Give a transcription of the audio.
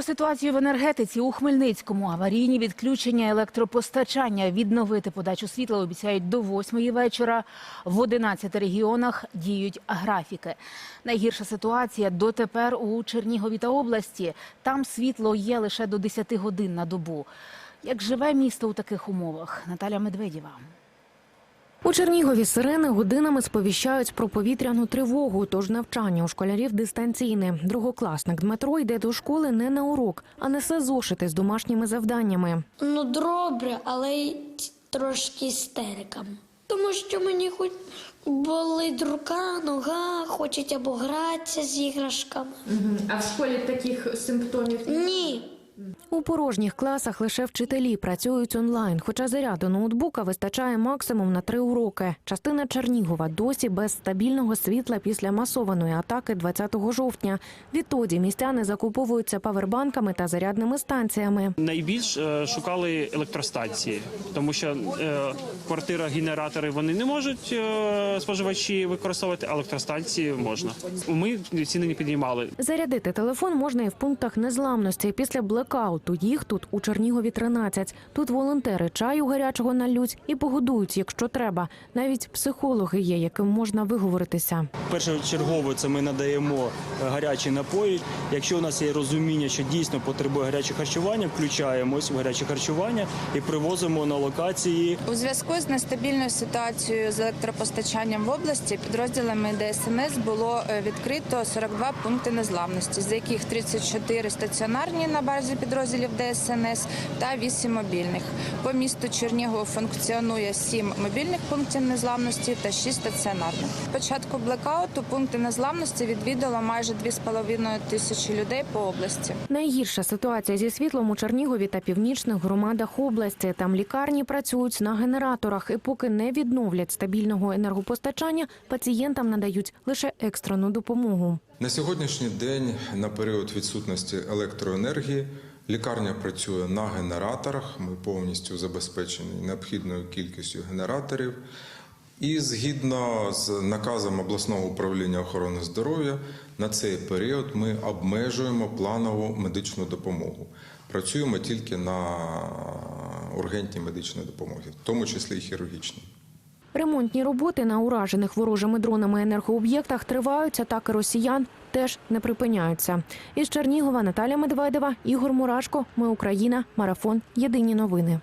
Про ситуацію в енергетиці у Хмельницькому аварійні відключення електропостачання відновити подачу світла обіцяють до 8 вечора. В 11 регіонах діють графіки. Найгірша ситуація дотепер у Чернігові та області. Там світло є лише до 10 годин на добу. Як живе місто у таких умовах? Наталя Медведєва. У Чернігові сирени годинами сповіщають про повітряну тривогу, тож навчання у школярів дистанційне. Другокласник Дмитро йде до школи не на урок, а несе зошити з домашніми завданнями. Ну, добре, але й трошки істерикам. Тому що мені хоч болить рука, нога, хочуть або гратися з іграшками. А в школі таких симптомів Ні. У порожніх класах лише вчителі працюють онлайн, хоча заряду ноутбука вистачає максимум на три уроки. Частина Чернігова досі без стабільного світла після масованої атаки 20 жовтня. Відтоді містяни закуповуються павербанками та зарядними станціями. Найбільш е, шукали електростанції, тому що е, квартира, генератори вони не можуть е, споживачі використовувати, а електростанції можна. Ми ціни не піднімали. Зарядити телефон можна і в пунктах незламності. Після блекауту їх тут у Чернігові 13. Тут волонтери чаю гарячого налють і погодують, якщо треба. Навіть психологи є, яким можна виговоритися. Першочергово це ми надаємо е, гарячі напої. Якщо у нас є розуміння, що дійсно потребує гаряче харчування, включаємось в гаряче харчування і привозимо на локації. У зв'язку з нестабільною ситуацією з електропостачанням в області підрозділами ДСНС було е, відкрито 42 пункти незламності, з яких 34 стаціонарні на базі підрозділів ДСНС та 8 мобільних. По місту Чернігова функціонує 7 мобільних пунктів незламності та 6 стаціонарних. Початку блекауту пункти незламності відвідало майже 2,5 тисячі людей по області. Найгірша ситуація зі світлом у Чернігові та північних громадах області. Там лікарні працюють на генераторах, і поки не відновлять стабільного енергопостачання, пацієнтам надають лише екстрену допомогу. На сьогоднішній день, на період відсутності електроенергії, лікарня працює на генераторах. Ми повністю забезпечені необхідною кількістю генераторів. І згідно з наказом обласного управління охорони здоров'я, на цей період ми обмежуємо планову медичну допомогу. Працюємо тільки на ургентній медичній допомогі, в тому числі і хірургічній. Ремонтні роботи на уражених ворожими дронами енергооб'єктах тривають, атаки росіян теж не припиняються. Із Чернігова Наталя Медведева, Ігор Мурашко. Ми Україна. Марафон. Єдині новини.